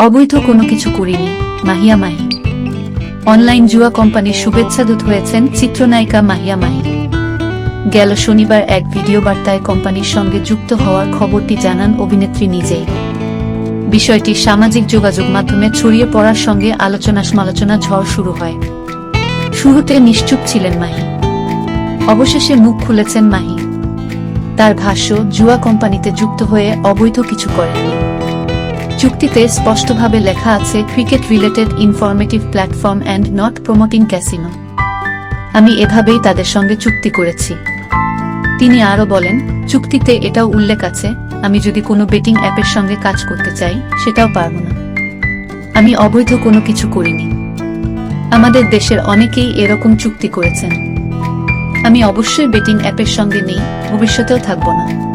অবৈধ কোনো কিছু করিনি, মাহিয়া মাহি। অনলাইন জুয়া কোম্পানির শুভেচ্ছা দূত হয়েছেন চিত্রনায়িকা মাহিয়া মাহি। গেল শনিবার এক ভিডিও বার্তায় কোম্পানির সঙ্গে যুক্ত হওয়ার খবরটি জানান অভিনেত্রী নিজেই। বিষয়টি সামাজিক যোগাযোগ মাধ্যমে ছড়িয়ে পড়ার সঙ্গে আলোচনা সমালোচনা ঝড় শুরু হয়। শুরুতে নিশ্চুপ ছিলেন মাহি। অবশেষে মুখ খুলেছেন মাহি। তার ভাষ্য, জুয়া কোম্পানিতে যুক্ত হয়ে অবৈধ কিছু করেননি। চুক্তিতে স্পষ্টভাবে লেখা আছে cricket related informative platform and not promoting casino আমি এভাবেই তাদের সঙ্গে চুক্তি করেছি। তিনি আরও বলেন, চুক্তিতে এটাও উল্লেখ আছে, আমি যদি কোনো বেটিং অ্যাপের সঙ্গে কাজ করতে চাই, সেটাও পারব না। আমি অবৈধ কোনো কিছু করিনি। আমাদের দেশের অনেকেই এরকম চুক্তি করেছেন। আমি অবশ্যই বেটিং অ্যাপের সঙ্গে নেই, ভবিষ্যতেও থাকব না।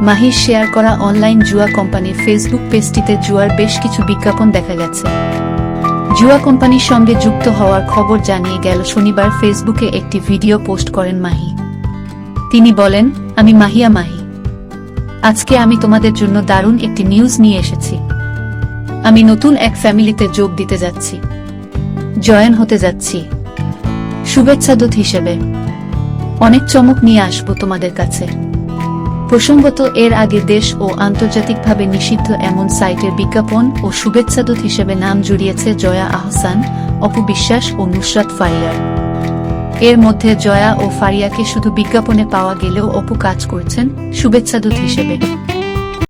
মাহির শেয়ার করা অনলাইন জুয়া কোম্পানির ফেসবুক পেজটিতে জুয়ার বেশ কিছু বিজ্ঞাপন দেখা গেছে। জুয়া কোম্পানির সঙ্গে যুক্ত হওয়ার খবর জানিয়ে গেল শনিবার ফেসবুকে একটি ভিডিও পোস্ট করেন মাহি। তিনি বলেন, আমি মাহিয়া মাহি। আজকে আমি তোমাদের জন্য দারুণ একটি নিউজ নিয়ে এসেছি। আমি নতুন এক ফ্যামিলিতে যোগ দিতে যাচ্ছি। জয়েন হতে যাচ্ছি। শুভেচ্ছা দূত হিসেবে। অনেক চমক নিয়ে আসব তোমাদের কাছে। প্রসঙ্গত, এর আগে দেশ ও আন্তর্জাতিকভাবে নিষিদ্ধ এমন সাইটের বিজ্ঞাপন ও শুভেচ্ছাদূত হিসেবে নাম জুড়িয়েছে জয়া আহসান, অপু বিশ্বাস ও নুসরাত ফারিয়ার। এর মধ্যে জয়া ও ফারিয়াকে শুধু বিজ্ঞাপনে পাওয়া গেলেও অপু কাজ করছেন শুভেচ্ছাদূত হিসেবে।